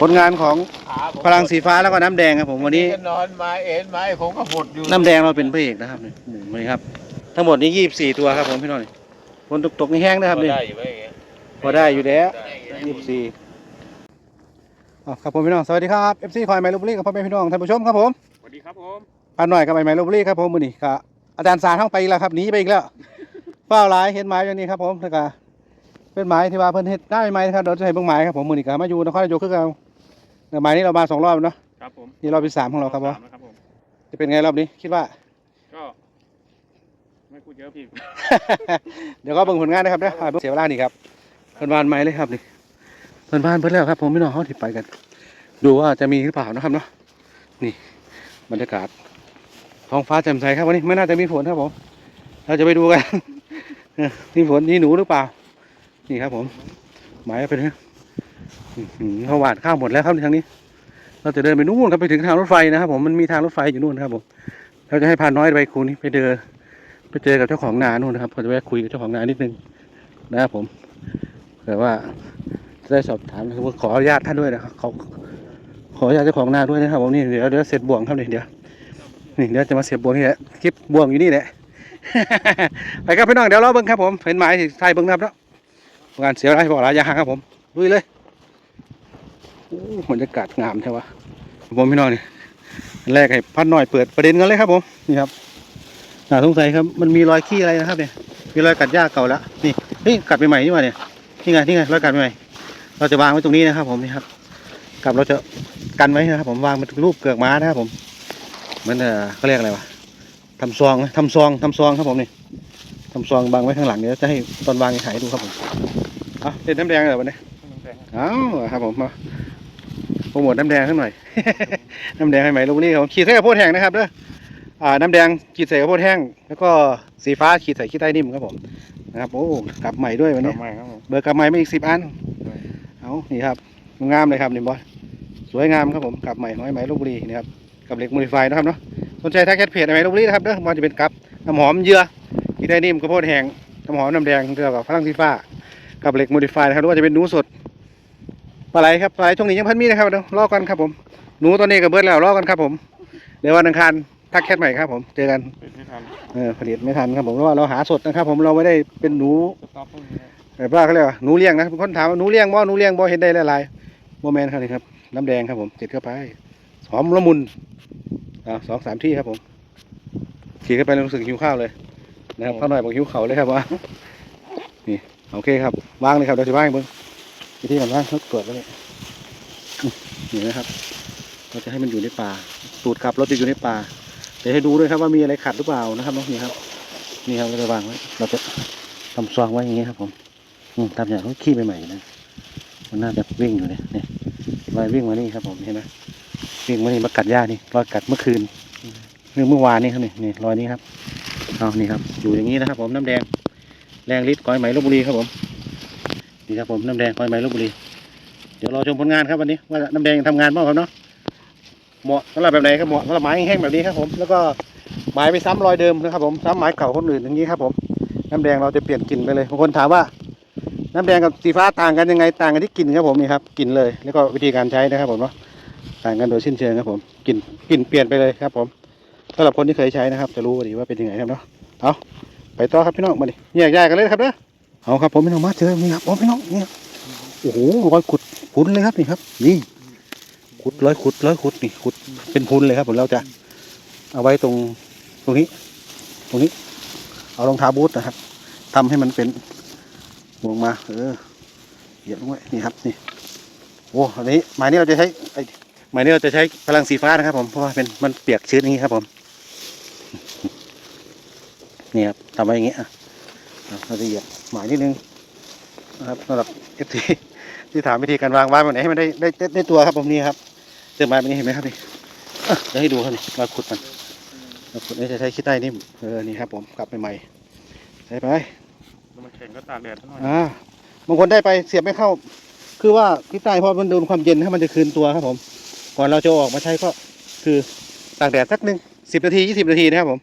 ผลงานของขาผมพลังสีฟ้าแล้วก็น้ำแดงครับผมวันนี้ จะนอนมาเอ็นมาไอ้ผมก็หดอยู่น้ำแดงเราเป็นพระเอกนะครับนี่นี่ครับ ทั้งหมดนี้ยี่สิบสี่ตัวครับผมพี่น้องนี่ฝนตกตกนี่แห้งนะครับนี่ ได้อยู่ไหมอย่างเงี้ยพอได้อยู่แล้วได้ยี่สิบสี่อ๋อครับผมพี่น้อง สวัสดีครับเอฟซีคอยไมลูบุรีกับพ่อแม่พี่น้องท่านผู้ชมครับผมสวัสดีครับผมพันหน่อยกับไมไมลูบุรีครับผมมือนี่ก็อาจารย์สารเข้าไปอีกแล้วครับหนีไปอีกแล้ว เฝ้าร้ายเห็นไม้อย่างนี้ครับผมแล้วก็เป็นไม้ที่ว่าเพิ่นเฮ็ดได้ไหมครับเราจะให้เบิ่งไม้ครับผมมือนี่ก็มาอยู่นครนายกคือเก่า แต่ไม้นี้เรามาสองรอบเนาะครับผมนี่รอบที่สามของเราครับผมสมนะครับผมจะเป็นไงรอบนี้คิดว่า ก็ ไม่พูดเยอะพี่ เดี๋ยวก็เบิ่งผลงานนะครับเด้ออ่าเบิ่งเสียเวลานี่ครับเพิ่นบานไม้เลยครับนี่เพิ่นบานเพิ่นแล้วครับ ผมพี่น้องเขาที่ไปกัน ดูว่าจะมีหรือเปล่านะครับเนาะนี่บรรยากาศท้องฟ้าแจ่มใสครับวันนี้ไม่น่าจะมีฝนครับผมเราจะไปดูกันเออมีฝนมีหนูหรือเปล่า นี่ครับผม หมายเป็นไงอื้อหือ เขาหวานข้าวหมดแล้วครับทางนี้ เราจะเดินไปนู่นครับไปถึงทางรถไฟนะครับ ผมมันมีทางรถไฟอยู่นู่นครับผมเราจะให้พาน้อยไปคูนี้ไปเดินไปเจอกับเจ้าของนานู่นนะครับเราจะแวะคุยกับเจ้าของนานิดนึงนะครับผมเผื่ว่าจะได้สอบถามขออนุญาตท่านด้วยนะครับเขาขออนุญาตเจ้าของนาด้วยนะครับผมนี่เดี๋ยวเดี๋ยวเสร็จบ่วงครับนี่เดี๋ยวนี่เดี๋ยวจะมาเสียบบ่วงนี่แหละคลิปบ่วงอยู่นี่แหละไปครับพี่น้องเดี๋ยวรอเบิ้งครับผมเห็นหมายที่ไทยเบิ้งนะครับเนาะงานเสียอะไรบอกหลายอย่างครับผมลุยเลย โอ้บรรยากาศงามใช่ปะผมพี่น้องนี่อันแรกให้พัดหน่อยเปิดประเด็นกันเลยครับผมนี่ครับน่าสงสัยครับมันมีรอยขี้อะไรนะครับเนี่ยมีรอยกัดหญ้าเก่าแล้วนี่เฮ้ยกัดใหม่ๆนี่หว่าเนี่ยนี่ไงนี่ไงรอยกัดใหม่ๆเราจะวางไว้ตรงนี้นะครับ ผมนี่ครับกับเราจะกันไว้นะครับ ผมวางเป็นรูปเกือกม้านะครับผมเหมันเออเขาเรียกอะไรวะทำซองไหมทำซองทำซองครับผมนี่ทำซองวางไว้ข้างหลังเดี๋ยวจะให้ตอนวางถ่ายให้ดูครับผมเอาเล่นน้ำแดงเหรอวันนี้เอาครับผมมาโป รโมทน้ำแดงขึ้นหน่อย น้ำแดงให้ใหม่ลูกนี่ครับผมขีดเส้นกระโพดแห้งนะครับเด้ออ่าน้ำแดงขีดใส่ข้าวโพดแห้ง แล้วก็สีฟ้าขีดใส่ขี้ใต้นิ่มครับผมนะครับโอ้กลับใหม่ด้วยวันดอนี้กไม้ครับผมเบอร์กลับใหม่ไม่อีกสิบอันเอานี่ครับงามเลยครับนี่บอยสวยงามครับผมกลับใหม่ห้อยไหมลพบุรีนะครับกับเหล็กโมดิฟายนะครับเนาะสนใจทักแชทเพจไหมลพบุรีนะครับเด้อมันจะเป็นกับน้ำหอมเหยื่อขี้ใต้นิ่มข้าวโพดแห้งน้ำหอมน้ำแดงเกี่ยวกับพลังสีฟ้ากับเหล็กโมดิฟายนะครับหรือว่าจะเป็นหนูสด ปลาไหลครับปลาไหลช่วงนี้ยังพันมีนะครับเดี๋ยวรอกันครับผมหนูตอนนี้กับเบิร์ดแล้วรอกันครับผมเดี๋ยววันอังคารทักแชทใหม่ครับผมเจอกันเป็นไม่ทันเออผลิตไม่ทันครับผมเพราะว่าเราหาสดนะครับ ผมเราไม่ได้เป็นหนูสต็อปพวกนี้นะแบบว่าเขาเรียกว่าหนูเลี้ยงนะบางคนถามว่าหนูเลี้ยงบ่หนูเลี้ยงบ่เห็นได้หลายๆโมแมนครับนี่ครับน้ำแดงครับผมติดเข้าไปหอมละมุนอ่าสองสามที่ครับผมขี่เข้าไปแล้วรู้สึกหิวข้าวเลยนะครับข้าวหน่อยบอกหิวเขาเลยครับว่านี่โอเคครับวางเลยครับเดี๋ยวจะวางให้เบิ้ง วิธีการวางเขาตรวจไว้เลยอื้อนี่นะครับ เราจะให้มันอยู่ในป่า ตูดขับรถจะอยู่ในป่าเดี๋ยวให้ดูด้วยครับว่ามีอะไรขัดหรือเปล่านะครับเนาะนี่ครับ นี่ครับเราจะวางไว้ เราจะทำซองไว้อย่างนี้ครับ ผมอืมทำอย่างเขาขี้ใหม่ๆนะ มันน่าจะวิ่งอยู่เนี่ยนี่รอยวิ่งมานี่ครับ ผมเห็นไหมวิ่งมานี่มากัดหญ้านี่รอยกัดเมื่อคืนหรือเมื่อวานนี่ครับนี่นี่รอยนี้ครับเอานี่ครับ อยู่อย่างนี้นะครับ ผมน้ำแดงแรงฤทธิ์ก้อยไหมลบบุรีครับผม นี่ครับผมน้ำแดงก้อยไหมลบบุรีเดี๋ยวรอชมผลงานครับวันนี้ว่าน้ำแดงทำงานบ้างครับเนาะเหมาะสำหรับแบบไหนครับเหมาะสำหรับไม้แห้งแบบนี้ครับผมแล้วก็หมายไปซ้ำรอยเดิมนะครับผมซ้ำหมายเก่าคนอื่นอย่างนี้ครับผมน้ำแดงเราจะเปลี่ยนกลิ่นไปเลยบางคนถามว่า น้ำแดงกับสีฟ้าต่างกันยังไงต่างกันที่กลิ่นครับผมนี่ครับกลิ่นเลย แล้วก็วิธีการใช้นะครับผมเนาะต่างกันโดยสิ้นเชิงครับผมกลิ่นกลิ่นเปลี่ยนไปเลยครับผมสำหรับคนที่เคยใช้นะครับ จะรู้ดีว่าเป็นยังไงครับเนาะเอาไปต่อครับพี่น้องมาดิแยกย้ายกันเลยครับเด้อ เอาครับผมพี่น้องมาเจอนี่ครับโอ้พี่น้องนี่ครับโอ้โหรอยขุดพุนเลยครับนี่ครับ นี่ขุดร้อยขุดร้อยขุดนี่ขุดเป็นพุนเลยครับผมเราจะเอาไว้ตรงตรงนี้ ตรงนี้ เอารองเท้าบูทนะครับทำให้มันเป็นห่วงมา เออเหยียบลงไว้นี่ครับนี่โอ้อันนี้หมายนี้เราจะใช้ไอ้หมายนี้เราจะใช้พลังสีฟ้านะครับ ผมเพราะว่าเป็นมันเปียกชื้นอย่างนี้ครับผมนี่ครับทำไว้อย่างนี้อะอะเรา จะเหยียบหมายนิดนึงนะครับสำหรับเอฟซีที่ถามวิธีการวางไว้แบบไหนให้มันได้ได้ได้ได้ตัวครับผมนี่ครับเจอไม้แบบนี้เห็นไหมครับนี่อะเดี๋ยวให้ดูครับนี่เราขุดมันเราขุดนี่จะใช้ขี้ใต้นิ่มเออนี่ครับผมกลับใหม่ๆใช้ไปแล้วมันแข็งก็ตากแดดซะหน่อยอ่าบางคนได้ไปเสียบไม่เข้า คือว่าขี้ใต้เพราะมันโดนความเย็นให้มันจะคืนตัวครับผม ก่อนเราจะเอาออกมาใช้ก็คือตากแดดสักหนึ่งสิบนาทียี่สิบนาทีนะครับผม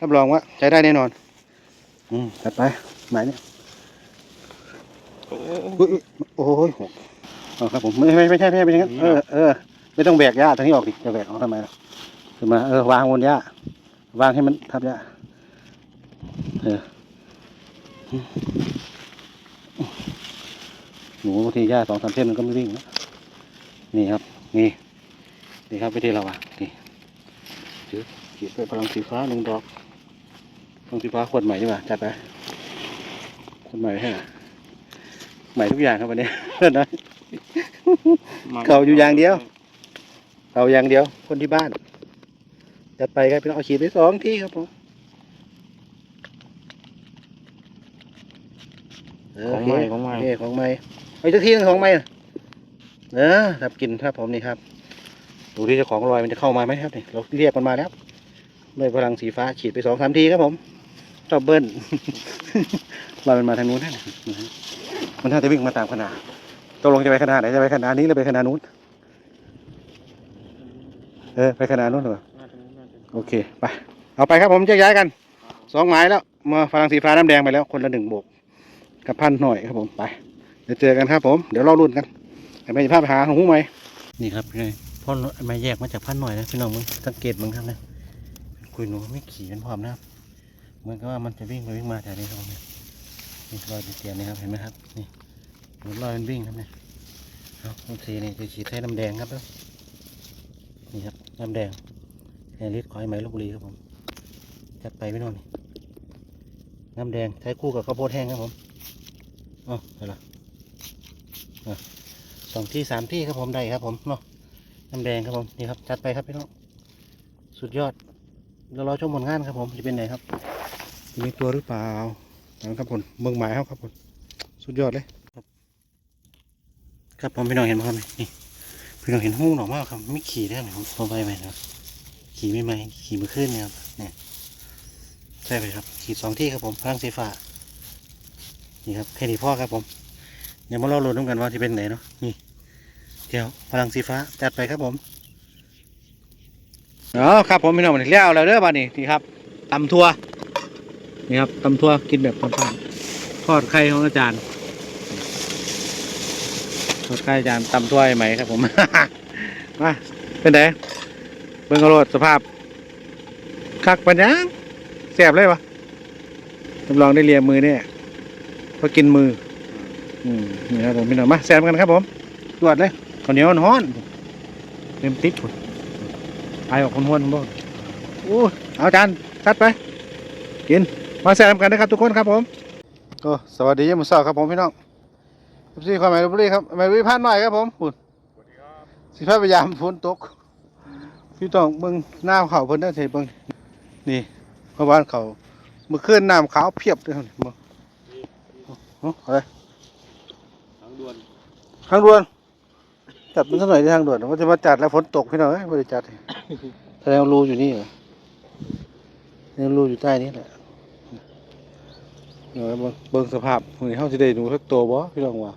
รับรองว่าใช้ได้แน่นอน อืมจัดไปหมายนี้โอ้อุ๊ยอุ๊ยโอ้ยหกอ๋อครับผมไม่ไม่ไม่ใช่ไม่ใช่ไม่ใช่งั้นเออเออไม่ต้องแบกหญ้าทางนี้ออกดิจะแบกเอาทำไมล่ะขึ้นมาเออวางบนหญ้าวางให้มันทับหญ้าเออหนูบางทีหญ้าสองสามเส้นมันก็ไม่วิ่งนะนี่ครับ นี่นี่ครับวิธีเราวางนี่ถือขีดไปพลังสีฟ้าหนึ่งดอกพ ลังสีฟ้าขวดใหม่ดีกว่าจัดไปขวดใหม่ให้หน่อยใหม่ทุกอย่างครับวันนี้ นะเก่าอยู่อย่างเดียวเอาอย่างเดียว คนที่บ้านจัดไปครับพี่น้องเอาขีดไปสองที่ครับผมเของใหม่ของใหม่โเคของใหม่เอาอีกสักทีหนึงของใหม่น่ะเออครับกินครับผมนี่ครับดูที่เจ้าของรอยมันจะเข้ามาไหมครับนี่เราเรียกมันมาแล้วด้วยพลังสีฟ้าฉีดไปสองสามทีครับผม ตบเบิ้ลรอยมันมาทางนู้นนะมันน่าจะวิ่งมาตามขนาดตกลงจะไปขนาดไหนจะไปขนาดนี้หรือไปขนาดนู้น เออ ไปขนาดนู้นเหรอน่าจะน่าโอเค ไป เอาไปครับผมจะย้ายกัน สองหมายแล้วมาฝรั่งสีฟ้าน้ำแดงไปแล้วคนละหนึ่งโบกกับพันหน่อยครับผมไปเดี๋ยวเจอกันครับ ผม เดี๋ยวรอรุ่นกันแต่ไม่พาไปหาของหูไหมนี่ครับพี่น้อยพ่อมาแยกมาจากพันหน่อยนะพี่น้องมึงสังเกตมึงครับนะคุยหนูไม่ขี่กันพร้อมนะครับ เหมือนกับว่ามันจะวิ่งไปวิ่งมาแถวนี้ครับผมเนี่ยนี่รอยเตียนนี่ครับเห็นไหมครับนี่มือนรอยมันวิ่งครับเนี่ยเอาโอเคนี่จะฉีดให้น้ำแดงครับแล้วนี่ครับน้ำแดงแอริสขอให้ไหมลบบุรีครับผมจัดไปไม่นอนนี่น้ำแดงใช้คู่กับข้าวโพดแห้งครับผมอ๋อไปละอะสองที่สามที่ครับผมได้ครับผมเนาะน้ำแดงครับผมนี่ครับจัดไปครับพี่น้องสุดยอดเรารอชมผลงานครับผมจะเป็นไงครับ มีตัวหรือเปล่านะครับผมเมืองหมายเขาครับผมสุดยอดเลยครับครับผมพี่น้องเห็นไหมครับนี่พี่น้องเห็นหูหนอมากครับไม่ขี่ได้ไหมผมพอไปไหมนะครับ ขี่ไม่ไหมขี่มือขึ้นเนี่ยครับเนี่ยใช่ไปครับ ขี่สองที่ครับผมพลังสีฟ้านี่ครับแค่นี้พ่อครับผมเดี๋ยวมาเล่าโหลดน้ำกันว่าที่เป็นไหนเนาะนี่เดี๋ยวพลังสีฟ้าจัดไปครับผมอ๋อครับผมพี่น้องมันแล้วแล้วเด้อบ้านนี้นี่ครับตำทัว นี่ครับตำทั่วกินแบบบ้านทอดไข่ของอาจารย์ทอดไข่อาจารย์ตำทัวไหมครับผม มาเป็นไงเบิ่งเอาโดสภาพ คักปัญญังแสบเลยวะจำลองได้เลียมือเนี่ยพอกินมือ อืมนี่ครับผมพี่น้องมาแซมกันครับผมตรวจเลยข้าวเหนียวร้อนเต็มติ๊บไอออกคนห้วนบ่โอ้เอาจานชัดไป กิน มาแซมกันนะครับทุกคนครับผมก็สวัสดียามมื้อเช้าครับผมพี่น้องพี่ความหมายลพบุรีครับหมายลพบุรีพานหน่อยครับผมปุ่นสวัสดีครับสิพาพยายามฝนตก พี่ต้องเบิ่งหน้าเขาเพิ่นได้อเทเบิ่งนี่เพราะว่าเขาเมื่อคืนน้ำขาวเพียบเลยครับนี่เบิ่งเอ้าอะไรทางด่วนทางด่วนจัดมันสักหน่อยที่ทางด่วนว่าจะมาจัดแล้วฝนตกพี่น้องเอ้ยบ่ได้จัดแสดงว่ารูอยู่นี่เหรอแสดงว่ารูอยู่ใต้นี้แหละ เดี๋ยวเบิ่งเบิ่งสภาพมื้อนี้เฮาสิได้หนูสักตัวบ่พี่น้องว่า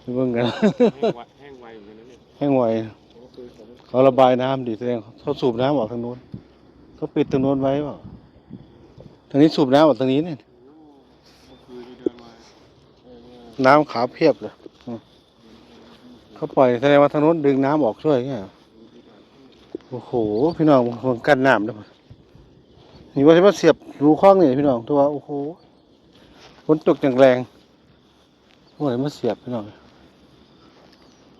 ไปเบิ่งกัน แห้งไวแห้งไวเหมือนกันนะเนี่ยแห้งไหวก็คือผมเขาระบายน้ำดิแสดงเขาสูบน้ำออกทางนู้นเขาปิดทางนู้นไว้เปล่าทางนี้สูบน้ำออกทางนี้เนี่ยก็คือที่เดินมาเออน้ำขาวเพียบเลยอืมเขาปล่อยแสดงว่าทางนู้นดึงน้ำออกช่วยเงี้ยโอ้โหพี่น้องมันกันน้ำด้วย นี่ว่าจะมาเสียบรูคล้องนี่พี่น้องตัวโอ้โหฝนตกอย่างแรงว่าจะมาเสียบพี่น้อง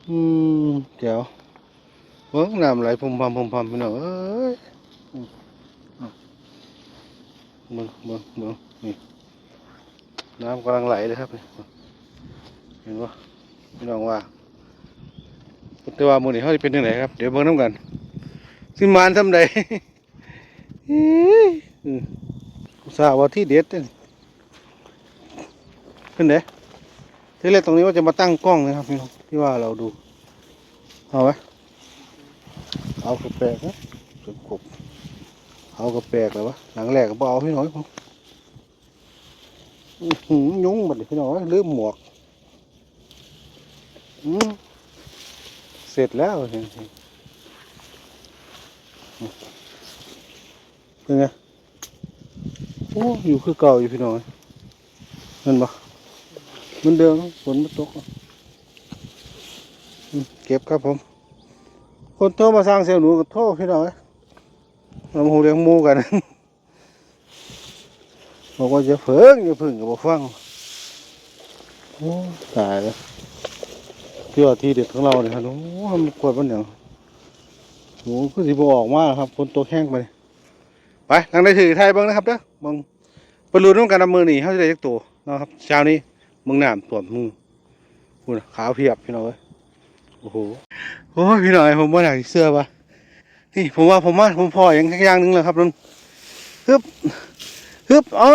อืมเดี๋ยวเบิ้งน้ำไหลพุ่มพำพุ่มพำพี่น้องเอ้ยอืมอืมเบิ้งเบิ้งเบิ้งนี่น้ำกำลังไหลเลยครับเห็นปะพี่น้องว่าแต่ว่าหมูนี่เขาจะเป็นยังไงครับ เดี๋ยวเบิ่งน้ำกันสิมานทำใด สาห์ว่าที่เด็ดเด้อขึ้นเด้ที่แรกตรงนี้ว่าจะมาตั้งกล้องนะครับพี่น้องที่ว่าเราดู เอาไหมเอากระแปกนะสุดกบเอากระแปกเลยวะหลังแรกก็บเอาพี่น้อยผมอื้อหือยุงบัดนี้พี่น้อยลืมหมวกอืมเสร็จแล้วเห็นๆ ไงโอ้อยู่คือเก่าอยู่พี่น้องเห็นปะมันเดิมฝนมันตกเก็บครับผม คนโทรมาสร้างเซลล์หนูก็โทรพี่น้องเอ้ยเราหูเลี้ยงมูกันบอกว่าจะเพิ่งจะพึ่งกับบ่ฟังโอ้ตายแล้วที่ว่าที่เด็ดของเราเนี่ยครับโอ้มันกวดมันอย่างโอ้คือสิบออกมากครับคนตัวแข้งไป ไปทางได้ถือไทยเบ้างนะครับเด้อเบิ่งปรูร่วมกันนำมือหนีเขาจะได้จักตัวนะครับเช้านี้มึงน้ำท่วมมือคุณขาวเพียบพี่น้องเอ้ยโอ้โหโอ้พี่น้องเอ้ยผมว่าอยากเสื้อปะนี่ผมว่าผมว่าผมพออย่างอย่างนึงแล้วครับนุ่นฮึบฮึบเอ้า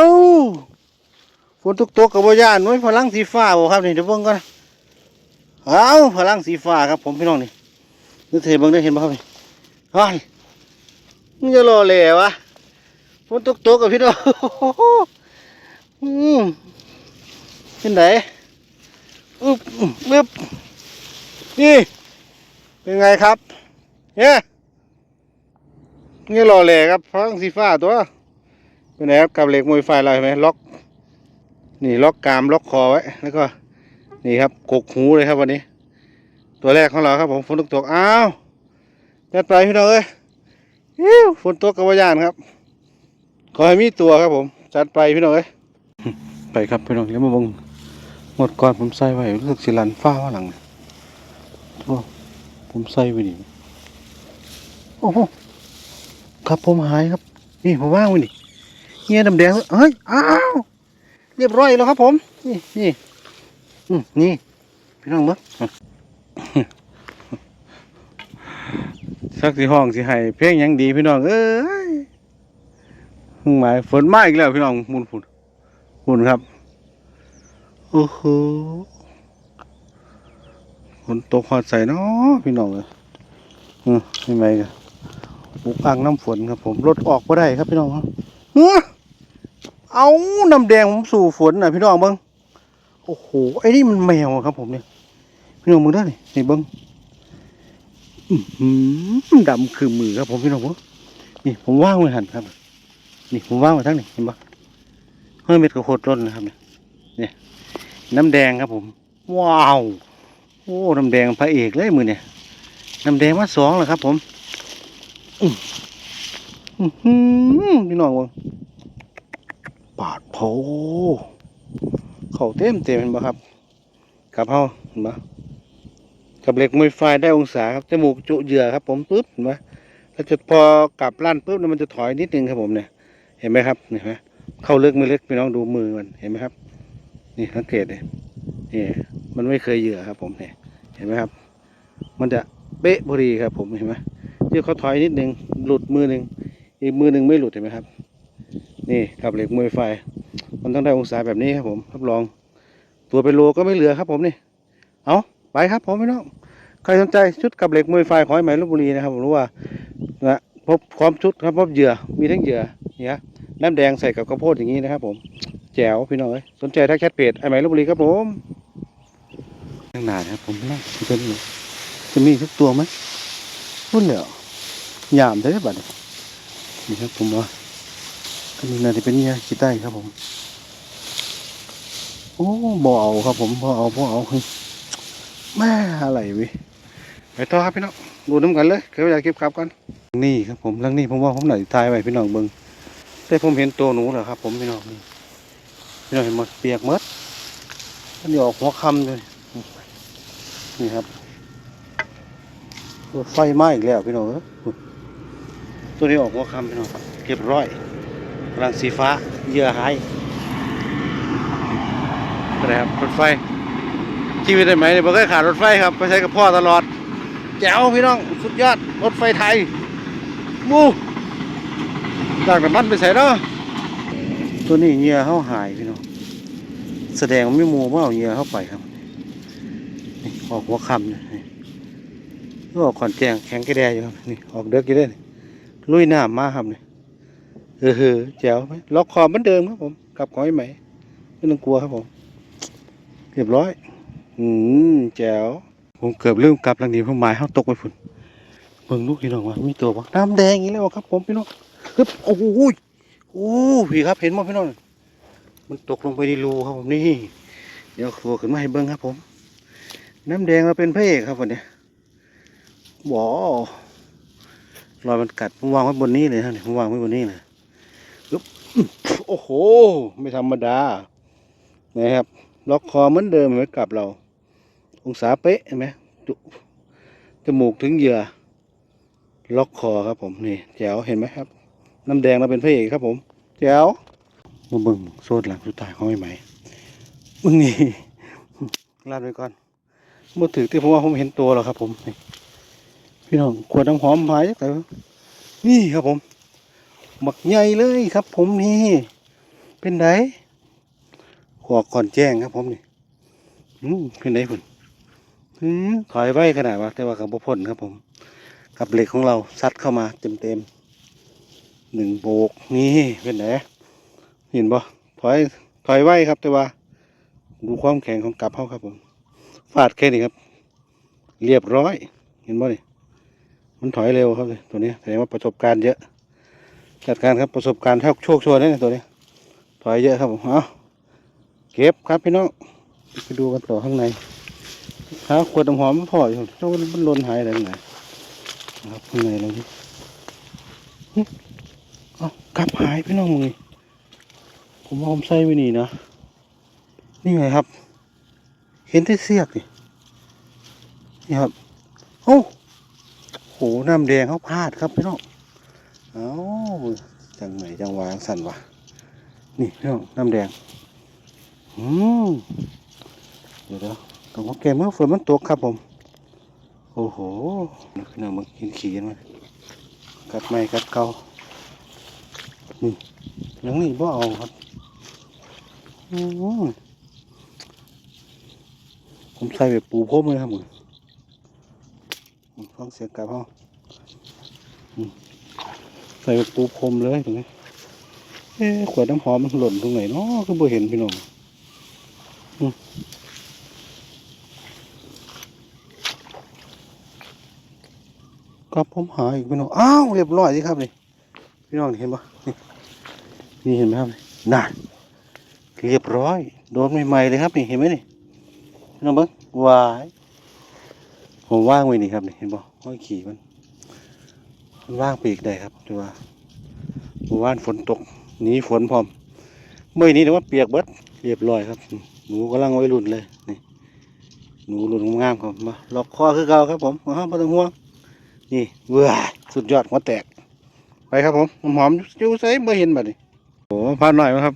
ฝนตกตกกับว่ย่านน้ยพลังสีฟ้าบ่ครับนี่เดี๋ยวเบิ่งก่อนเอ้าพลังสีฟ้าครับผมพี่น้องนี่นึกเทเบิ่งได้เห็นบ่ครับนี่อ้ามึงจะรอเลยวะ ฝนตกตกกับพี่น้องอืมเป็นไหนอึบอึบนี่เป็นไงครับเนี่ยนี่รอแหล่ครับฟังสีฟ้าตัวเป็นไงครับกับเหล็กมวยไฟเราเห็นไหมล็อกนี่ล็อกกรามล็อกคอไว้แล้วก็ นี่ครับกกหูเลยครับวันนี้ ตัวแรกของเราครับผมฝนตกตกอ้าวจัดไปพี่น้องเอ้ยอิ๊วฝนตกกับวายานครับ ขอให้มีตัวครับผมจัดไปพี่น้องเอ้ยไปครับพี่น้องแล้วมาบงหมดก่อนผมใส่ไว้รู้สึกสิลันฟ้าว่าหลังโอ้ผมใส่ไว้นี่โอ้โหครับผมหายครับ นี่ผมว่างไว้นี่เงี้ยดำแดงเฮ้ยอ้าวเรียบร้อยแล้วครับผม นี่นี่อืมนี่พี่น้องเบิ้งสักสิห้องสิให้เพลงยังดีพี่น้องเอ้ย มึงหมายฝนมาอีกแล้วพี่น้องมุนฝุ่นฝุ่นครับ โอ้โหฝนตกหอดใส่เนาะพี่น้องเลยอืมไม่ไหมกันอุกอ่างน้ำฝนครับ ผมรถออกก็ได้ครับพี่น้องครับเฮ้อเอาน้ำแดงผมสู่ฝนน่ะพี่น้องเบิ้งโอ้โหไอ้นี่มันแมวครับ ผมเนี่ยพี่น้องมึงได้นี่นี่เบิ้งดำคือมือครับผมพี่น้องเบิ้งนี่ผมว่างไว้หันครับ นี่ผมว่างไว้ทั้งนี่เห็นปะเฮ้ยเม็ดกระโคตรร้นนะครับเนี่ยเนี่ยน้ำแดงครับผม ว้าวโอ้น้ำแดงพระเอกเลยมือเนี่ยน้ำแดงมาสองแล้วครับ ผมอื้ออื้อหือพี่น้องวงปาดโผเข่าเต็มเต็มเห็นปะครับกับเฮาเห็นปะกับเหล็กมวยไฟได้องศาครับจมูกจุเหยื่อครับ ผมปึ๊บเห็นปะแล้วจะพอกลับลั่นปุ๊บเนี่ยมันจะถอยนิดนึงครับผมเนี่ย ห็นไหมครับเห็นไหมเข้าลึกไม่ลึกพี่น้องดูมือมันเห็นไหมครับ นี่สังเกตเลยนี่มันไม่เคยเหยื่อครับ ผมเนี่ยเห็นไหมครับ มันจะเป๊ะพอดีครับ ผมเห็นไหมที่เขาถอยนิดนึงหลุดมือหนึ่งอีกมือหนึ่งไม่หลุดเห็นไหมครับ นี่กับเหล็กมวยไฟ มันต้องได้องศาแบบนี้ครับ ผมรับรอง ตัวเป็นโลก็ไม่เหลือครับ ผมนี่เอาไปครับผมพี่น้องใครสนใจชุดกับเหล็กมวยไฟขอให้หมายลบบุรีนะครับผมรู้ว่านะพบพร้อมชุดครับพบเหยื่อมีทั้งเหยื่อเนี่ย น้ำแดงใส่กับข้าวโพดอย่างนี้นะครับ ผมแจ๋วพี่น้องเอ้ยสนใจทักแชทเพจไอ้หมลบบุรีครับผมข้งนานครับผมนะจะมีจะมีทุกตัวไหมพุ่นเหลียวยามได้บัดนี่ครับผมว่าก็มีน่าจะเป็นเนี่ยขี้ใต้ครับผมโอ้บ่เอาครับผมบ่เอาบ่เอาคือแม่อะไรวิไปต่อครับพี่น้องดูน้ำกันเลยเดี๋ยวอยากเก็บกลับกันนี่ครับผมเรื่องนี้ผมว่าผมหน่อยทายไว้พี่น้องเบิ่ง แต่ผมเห็นตัวหนูเหรอครับ ผมพี่น้องนี่พี่น้องเห็นหมดเปียกมดมันอยู่ออกหัวคำเลยนี่ครับไฟไหม้อีกแล้วพี่น้องตัวนี้ออกหัวคำพี่น้องเก็บร้อยกำลังสีฟ้าเยื่อหายนะครับรถไฟชีวิตได้ไหมเนี่ยบ่เคยขาดรถไฟครับไปใช้กับพ่อตลอด แจ๋วพี่น้อง สุดยอดรถไฟไทย มู จากน้ำมันไปใส่เนาะตัวนี้เหงื่อเขาหายพี่น้องแสดงว่าไม่มูว่าเอาเหงื่อเข้าไปครับนี่ออกหัวคำเนี่ยนี่ก็ออกขอนแจงแข็งกระแดอยู่ครับนี่ออกเด็กอยู่ด้อนี่ลุยน้ำมาครับนี่เออเฮ้อแจ๋วไหมล็อกคอเหมือนเดิมครับผมกลับขอยไหมไม่ต้องกลัวครับผมเรียบร้อย อืมแจ๋วผมเกือบลืมกลับหลังนี้เพราะไม้เขาตกไปฝุ่นเบิ่งลูกพี่น้องว่ามีตัวบักน้ำแดงอีกแล้วครับผมพี่น้อง ฮึบโอ้โหยโอ้พี่ครับเห็นมั้พี่น้องมันตกลงไปในรูครับผมนี่เดี๋ยวขัวขึ้นมาให้เบิ่งครับผม น้ำแดงเราเป็นพระเอกครับวันนี้ว้าวรอยมันกัดผมวางไว้บนนี้เลยนะนี่ผมวางไว้บนนี้เลยปึ๊บโอ้โห ไม่ธรรมดานะครับล็อกคอเหมือนเดิมไว้กับเรา องศาเป๊ะเห็นไหมจจมูกถึงเหยื่อ ล็อกคอครับผมนี่แจ๋วเห็นไหมครับ น้ำแดงเราเป็นพระเอกครับผมแจ๋วมาเบิ่งโซดหลังสุดท้ายเขาไม่ไหมมึงนี่ลาดไว้ก่อนมื่อถือที่ผมว่าผมเห็นตัวแล้วครับผม พี่น้องขวดน้ำหอมหายจักแต่นี่ครับผมหมักใหญ่เลยครับ ผมนี่ เป็นไดขวก่อนแจ้งครับ ผมนี่อืมเป็นไดพุ่นอืมถอยไว้ขนาดว่าแต่ว่ากับบุพ่นครับผม กับเหล็กของเราซัดเข้ามาเต็มเต็มๆ หนึ่งโบกนี่เป็นไดเห็นบ่ถอยถอยไว้ครับแต่ว่า ดูความแข็งของกับเขาครับผมฟาดแค่นี้ครับ เรียบร้อย เห็นบ่นี่มันถอยเร็วครับเลยตัวนี้แสดงว่าประสบการณ์เยอะจัดการครับประสบการณ์เท่าโชคโชนนี่ตัวนี้ ถอยเยอะครับผมเอาเก็บครับพี่น้องไปดูกันต่อข้างในหาขวดน้ำหอมมันพออยู่เจ้ามันหล่นหายอะไรไหนครับข้างในเราดิ เอากลับหายพี่น้องมึงนี่ผมว่าผมใส่ไว้นี่นะนี่ไงครับ เห็นแต่เสียกนี่นี่ครับโอ้โหน้ำแดงเขาพลาดครับพี่น้องเอาจังไหนจังวางสั่นวะนี่พี่น้องน้ำแดงอืมเดี๋ยวเดี๋ยวต้องขอแกเมื่อฝนมันตกครับผม โอ้โหพี่น้องมันกินขี้กันมากัดไม่กัดเกา นี่ยังนี่บ่เอาครับผมใส่แบบปูพรมเลยครับมึงอืมฟังเสียงกลับห้องใส่แบบปูพรมเลยตรงนี้เอ๊ขวดน้ำหอมมันหล่นตรงไหนเนาะก็บ่เห็นพี่น้องอืมครับผมหาอีกพี่น้อง อ้าว เรียบร้อยสิครับนี่พี่น้องเห็นปะนี่ นี่เห็นไหมครับนี่น่าเรียบร้อย โดนใหม่ๆเลยครับนี่เห็นไหมนี่น้องเบิ้งวายผมว่างไว้นี่ครับนี่เห็นบ่ห้อยขี่มันมันว่างปีกได้ครับแต่ว่าเมื่อวานฝนตกหนีฝนพร้อมเมื่อนี้แต่ว่าเปียกเบิดเรียบร้อยครับ หนูกำลังไว้รุ่นเลยนี่หนูรุ่นงามครับมาล็อกคอคือเก่าครับผมมาไม่ต้องห่วงนี่เว้ยสุดยอดหัวแตกไปครับผมหอมๆอยู่ใส่เมื่อเห็นแบัดนี้ โอ้พาหน่อยมั้งครับ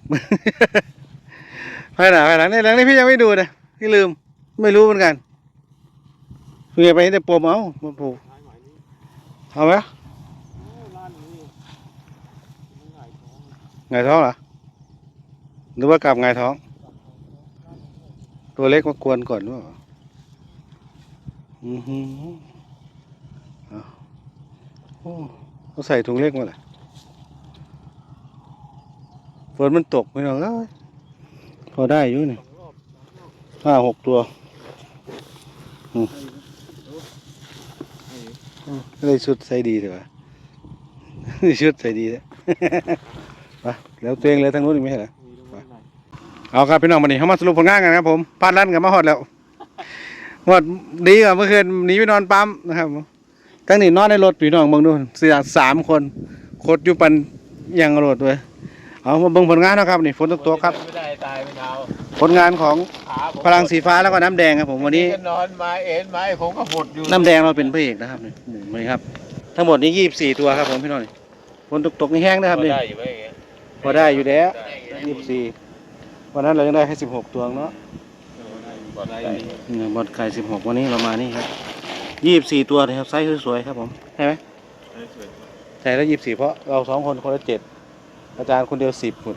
ภายหน้าภายหลังนี่หลังนี้พี่ยังไม่ดูนะพี่ลืม ไม่รู้เหมือนกันเพื่อไปแต่ปมเอามาปลูกท้ายหมายนี้เอาไหมไงท้องเหรอหรือว่ากลับไงท้อง ตัวเล็กมากวนก่อนว่าอือหือเอาโอ้เขาใส่ถุงเล็กมาเลย ฝนมันตกไม่หรอกเอ้ยพอได้อยู่นี่ห้าหกตัวไอ้ได้ชุดใส่ดีเลยว่ะชุดใส่ดีเลยไปแล้วตัวเองเลยทางนู้นอีกไหมเหรอเอาครับพี่น้องวันนี้เขามาสรุปผลงานกันครับผมพลาดลั่นกันมาหอดแล้วหอดดีกว่าเมื่อคืนหนีไปนอนปั๊มนะครับตั้งนี่นอนในรถพี่น้องเบิ่งดูเสียสามคนโคตรอยู่ปันยังรถด้วย เอามาเบิ่งผลงานเนาะครับนี่ฝนตกๆครับ ไม่ได้ตายไม่เท้าผลงานของขาผมพลังสีฟ้าแล้วก็น้ำแดงครับผมวันนี้ ก็นอนมาเอ็นมาไอ้ผมก็หดอยู่น้ำแดงเราเป็นพระเอกนะครับนี่นี่ครับ ทั้งหมดนี้ยี่สิบสี่ตัวครับผมพี่น้องนี่ฝนตกๆนี่แห้งนะครับนี่ ได้อยู่ไหมอย่างเงี้ยพอได้อยู่แล้วได้อยู่ยี่สิบสี่วันนั้นเรายังได้แค่สิบหกตัวเนาะได้อยู่นี่บอลไก่สิบหกวันนี้เรามานี่ครับยี่สิบสี่ตัวนะครับไซส์สวยๆครับผมใช่ไหมใช่แล้วยี่สิบสี่เพราะเราสองคนคนละเจ็ด อาจารย์คนเดียวสิบคน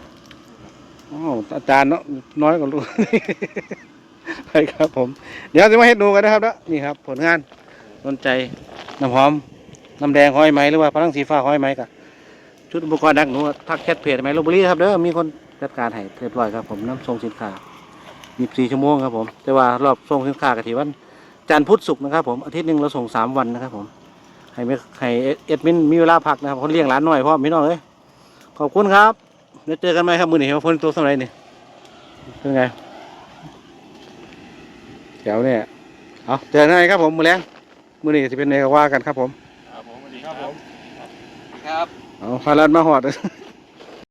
อ๋ออาจารย์เนาะน้อยกว่าลูก ไปครับผม เดี๋ยวจะมาให้ดูกันนะครับนะนี่ครับ ผลงานสนใจน้ำหอมน้ำแดงห้อยไหมหรือว่าพลังสีฟ้าห้อยไหมกับชุดอุปกรณ์ดักหนูทักแชทเพจไหมลบบุรีครับเด้อมีคนจัดการให้เรียบร้อยครับผมน้ำส่งสินค้า24ชั่วโมงครับผม แต่ว่ารอบส่งสินค้ากะทิวันจันทร์พุธศุกร์นะครับผมอาทิตย์หนึ่งเราส่ง3วันนะครับผมให้ไม่ให้เอ็ดมินมีเวลาพักนะครับคนเลี้ยงร้านหน่อยพ่อพี่น้องเอ้ย ขอบคุณครับเดี๋ยวเจอกันไหมครับมือหนีว่าฝนตัวสมัยนี่เป็นไงแถวเนี่ยเอาเจอกันไงครับผมมือแรงมือนี้จะเป็นไงก็ว่ากันครับผมครับผมสวัสดีครับผมครับเอาพาลันมาหอด